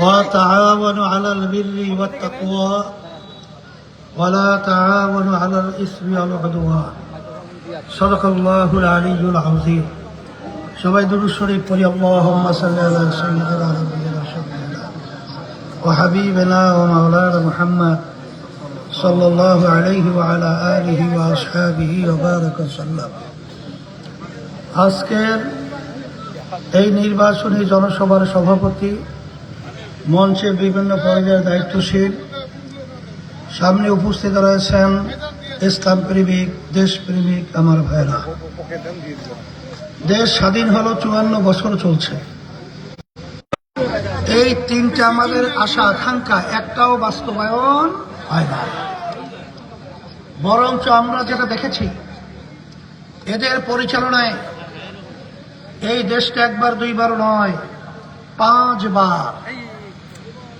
وتعاونوا على البر والتقوى ولا تعاونوا على الإثم والعدوان صدق الله العلي العظيم সবাই দুরুদ শরীফ পড়ি আল্লাহুম্মা সাল্লি আলা সাইয়্যিদিনা নাবিয়িনা শাফিঈনা ওয়া হাবিবিনা ওয়া মাওলানা মুহাম্মদ সাল্লাল্লাহু আলাইহি ওয়া আলা আলিহি ওয়া আসহাবিহি ওয়া বারাকা সাল্লাম আজকের এই নির্বাচনী জনসভার সভাপতি মঞ্চে বিভিন্ন পর্যায়ের দায়িত্বশীল। সামনে উপস্থিত রয়েছেন ইসলাম প্রেমিক দেশপ্রেমিক আমার ভাইরা দেশ স্বাধীন হলো চুয়ান্ন বছর চলছে। এই তিনটা আমাদের আশা, আকাঙ্ক্ষা, একটাও বাস্তবায়ন হয় না। বরঞ্চ আমরা যেটা দেখেছি, এদের পরিচালনায় এই দেশটা একবার দুইবার নয়, পাঁচবার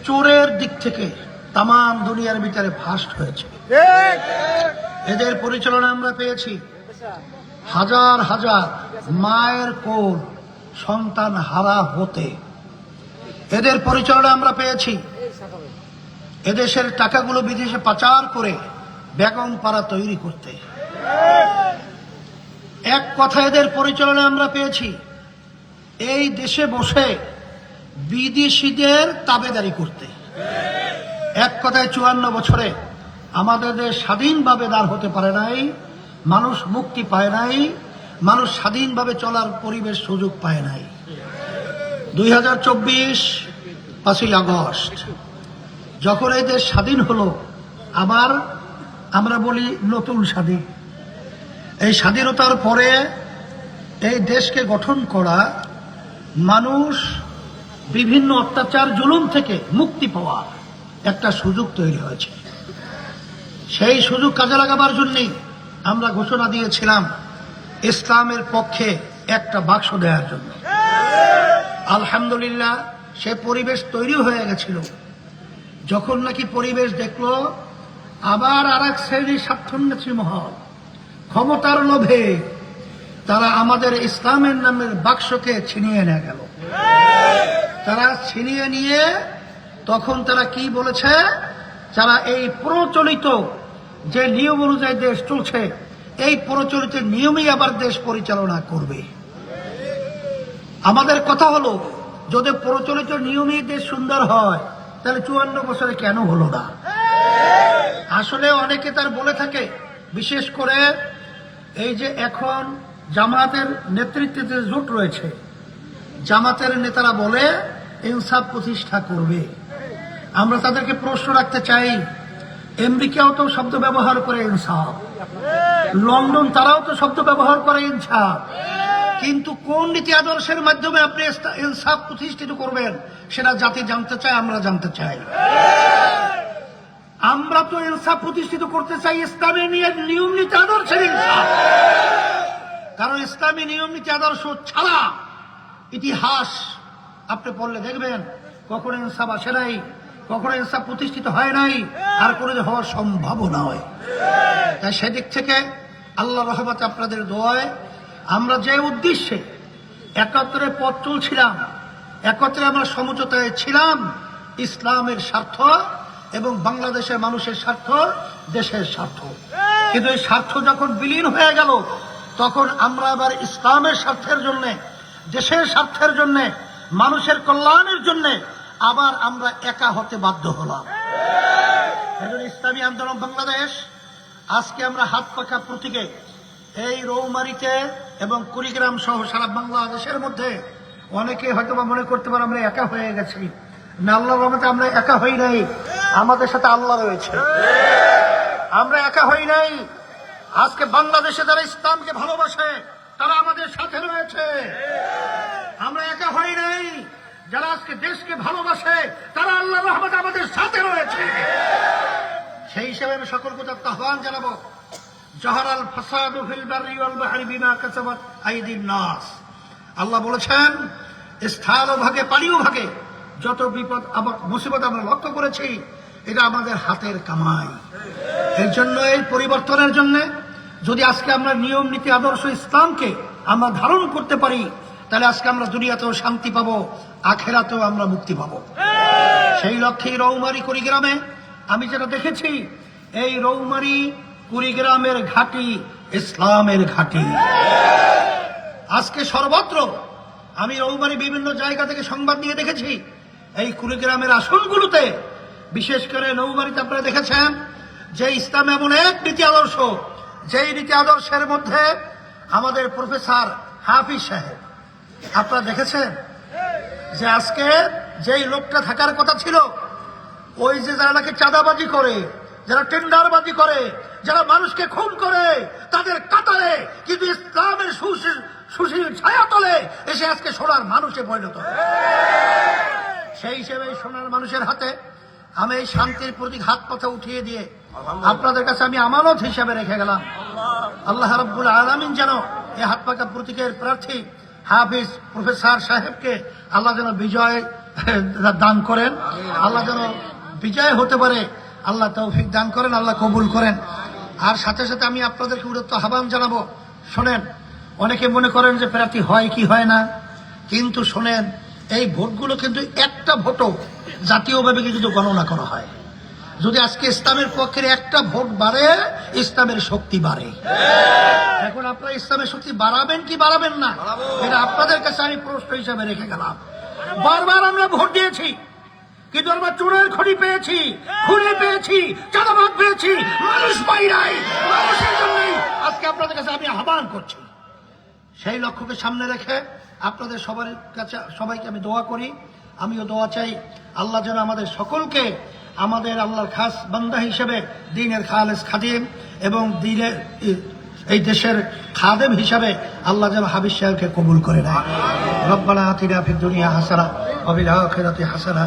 চোরের দিক থেকে তাম দুনিয়ার ভিতরে ফাস্ট হয়েছে। এদের পরিচালনা আমরা পেয়েছি। হাজার হাজার মায়ের কোল সন্তান হারা হতে। এদের পরিচালনা আমরা পেয়েছি। এদেশের টাকাগুলো বিদেশে পাচার করে বেগম পাড়া তৈরি করতে। এক কথা এদের পরিচালনা আমরা পেয়েছি। এই দেশে বসে বিদেশিদের তাবেদারি করতে। এক কথায় চুয়ান্ন বছরে আমাদের দেশ স্বাধীনভাবে দাঁড় হতে পারে নাই, মানুষ মুক্তি পায় নাই, মানুষ স্বাধীনভাবে চলার পরিবেশ সুযোগ পায় নাই। দুই হাজার চব্বিশ পাঁচই আগস্ট, যখন এই দেশ স্বাধীন হলো, আবার আমরা বলি নতুন স্বাধীন। এই স্বাধীনতার পরে এই দেশকে গঠন করা মানুষ বিভিন্ন অত্যাচার জুলুম থেকে মুক্তি পাওয়ার একটা সুযোগ তৈরি হয়েছে। সেই সুযোগ কাজে লাগাবার জন্যই আমরা ঘোষণা দিয়েছিলাম ইসলামের পক্ষে একটা বাক্স দেওয়ার জন্য। আলহামদুলিল্লাহ, সে পরিবেশ তৈরি হয়ে গেছিল। যখন নাকি পরিবেশ দেখল, আবার আর এক শ্রেণির স্বার্থন্বেষী মহল, ক্ষমতার লোভে তারা আমাদের ইসলামের নামের বাক্সকে ছিনিয়ে নিয়ে গেল। তারা ছিনিয়ে নিয়ে তখন তারা কি বলেছে? যারা এই প্রচলিত যে নিয়ম অনুযায়ী দেশ চলছে, এই প্রচলিত নিয়মেই আবার দেশ পরিচালনা করবে। আমাদের কথা হলো, যদি প্রচলিত নিয়মেই দেশ সুন্দর হয়, তাহলে চুয়ান্ন বছরে কেন হলো না? আসলে অনেকে তার বলে থাকে, বিশেষ করে এই যে এখন জামাতের নেতৃত্বে যে জোট রয়েছে জামাতের নেতারা বলে, ইনসাফ প্রতিষ্ঠা করবে। আমরা তাদেরকে প্রশ্ন রাখতে চাই, আমেরিকাও তো শব্দ ব্যবহার করে ইনসাফ। লন্ডন তারাও তো শব্দ ব্যবহার করে ইনসাফ। কিন্তু কোন নীতি আদর্শের মাধ্যমে আপনি ইনসাফ প্রতিষ্ঠিত করবেন, সেটা জাতি জানতে চায়, আমরা জানতে চাই। আমরা তো ইনসাফ প্রতিষ্ঠিত করতে চাই ইসলামী নিয়ে- নিয়ম নীতি আদর্শের ইনসাফ। কারণ ইসলামী নিয়ম নীতি আদর্শ ছাড়া ইতিহাস, আপনি পড়লে দেখবেন, কখনো ইনসাফ আসে নাই, কখনো ইনসাফ প্রতিষ্ঠিত হয় নাই, আর কোনো হওয়ার সম্ভাবনা হয় তাই সেদিক থেকে আল্লাহ রহমত আপনাদের দোয়ায় আমরা যে উদ্দেশ্যে একত্রে পথ চলছিলাম, একত্রে আমরা সমঝোতায় ছিলাম, ইসলামের স্বার্থ এবং বাংলাদেশের মানুষের স্বার্থ, দেশের স্বার্থ। কিন্তু এই স্বার্থ যখন বিলীন হয়ে গেল, তখন আমরা আবার ইসলামের স্বার্থের জন্য দেশের স্বার্থের জন্য, মানুষের কল্যাণের জন্য আবার আমরা একা হতে বাধ্য হলাম। ইসলামী আন্দোলন বাংলাদেশ, আজকে আমরা হাত পাখা প্রতীকে এই রৌমারিতে এবং কুড়িগ্রাম সহ সারা বাংলাদেশের মধ্যে অনেকে হয়তো বা মনে করতে পারে আমরা একা হয়ে গেছি। না আল্লাহ রহমতে আমরা একা হই নাই। আমাদের সাথে আল্লাহ রয়েছে। আমরা একা হই নাই। আজকে বাংলাদেশে যারা ইসলামকে ভালোবাসে, তারা আমাদের সাথে রয়েছে আমরা একা হই নাই যারা আজকে দেশকে ভালোবাসে, তারা আল্লাহ রহমত আমাদের সাথে রয়েছে। সেই হিসেবে আমি সকল কোথাও আহ্বান জানাব। জহরাল ফাসাদু ফিল বাররি ওয়াল বাহরি বিমা কাসাবাত আইদিন নাস। আল্লাহ বলেছেন, স্থান ও ভাগে পানিও ভাগে, যত বিপদ মুসিবত আমরা লক্ষ্য করেছি, এটা আমাদের হাতের কামাই। এর জন্য, এই পরিবর্তনের জন্য, যদি আজকে আমরা নিয়ম, নীতি, আদর্শ, ইসলামকে আমরা ধারণ করতে পারি তাহলে আজকে আমরা দুনিয়াতেও শান্তি পাবো, আখেরাতেও আমরা মুক্তি পাবো। সেই লক্ষ্যে রৌমারি কুড়িগ্রামে আমি যেটা দেখেছি, এই রৌমারি কুড়িগ্রামের ঘাটি ইসলামের ঘাটি। আজকে সর্বত্র আমি রৌমারি বিভিন্ন জায়গা থেকে সংবাদ নিয়ে দেখেছি, এই কুড়িগ্রামের আসনগুলোতে। বিশেষ করে নৌবাড়িতে আপনারা দেখেছেন যে ইসলাম এমন এক নীতি আদর্শ, যেই নীতি আদর্শের মধ্যে আমাদের প্রফেসর হাফিজ সাহেব আপনারা দেখেছেন? যে আজকে যেই লোকটা থাকার কথা ছিল, ওই যে যারা নাকি চাঁদাবাজি করে, যারা টেন্ডারবাজি করে, যারা মানুষকে খুন করে, তাদের কাতারে কিন্তু ইসলামের সুশীল ছায়া তলে এসে আজকে সোনার মানুষে পরিণত সেই হিসেবে সোনার মানুষের হাতে আমি এই শান্তির প্রতীক হাত পথে উঠিয়ে দিয়ে আপনাদের কাছে আমি আমানত হিসাবে রেখে গেলাম। আল্লাহ রাব্বুল আলামিন যেন এই হাত পাকা প্রতীকের প্রার্থী হাফিজ প্রফেসর সাহেবকে আল্লাহ যেন বিজয় দান করেন। আল্লাহ যেন বিজয় হতে পারে, আল্লাহ তৌফিক দান করেন, আল্লাহ কবুল করেন। আর সাথে সাথে আমি আপনাদেরকে উড়ত্ত আহ্বান জানাব। শোনেন, অনেকে মনে করেন যে প্রার্থী হয় কি হয় না, কিন্তু শোনেন, এই ভোটগুলো কিন্তু একটা ভোটও জাতীয়ভাবে কিন্তু গণনা করা হয়। যদি আজকে ইসলামের পক্ষের একটা ভোট বাড়ে, ইসলামের শক্তি বাড়ে। এখন আপনারা ইসলামের শক্তি বাড়াবেন কি বাড়াবেন না? এটা আপনাদের কাছে আমি প্রশ্ন হিসাবে রেখে গেলাম। বারবার আমরা ভোট দিয়েছি, কিন্তু আমরা চোরের খড়ি পেয়েছি খুঁড়ে পেয়েছি চাঁদাবাদ পেয়েছি, মানুষ পাই নাই, মানুষের জন্যই। আজকে আপনাদের কাছে আমি আহ্বান করছি। সেই লক্ষ্যকে সামনে রেখে আপনাদের সবার কাছে, সবাইকে আমি দোয়া করি। আমিও দোয়া চাই, আল্লাহ যেন আমাদের সকলকে আমাদের আল্লাহর খাস বান্দা হিসেবে দিনের খালেস খাদিম এবং দিনের এই দেশের খাদেম হিসাবে আল্লাহ যেন হাবিজ সাহেবকে কবুল করে নেয়। রব্বানা আতিরা ফিদ দুনিয়া হাসারা অবিরা খেরাতি হাসারা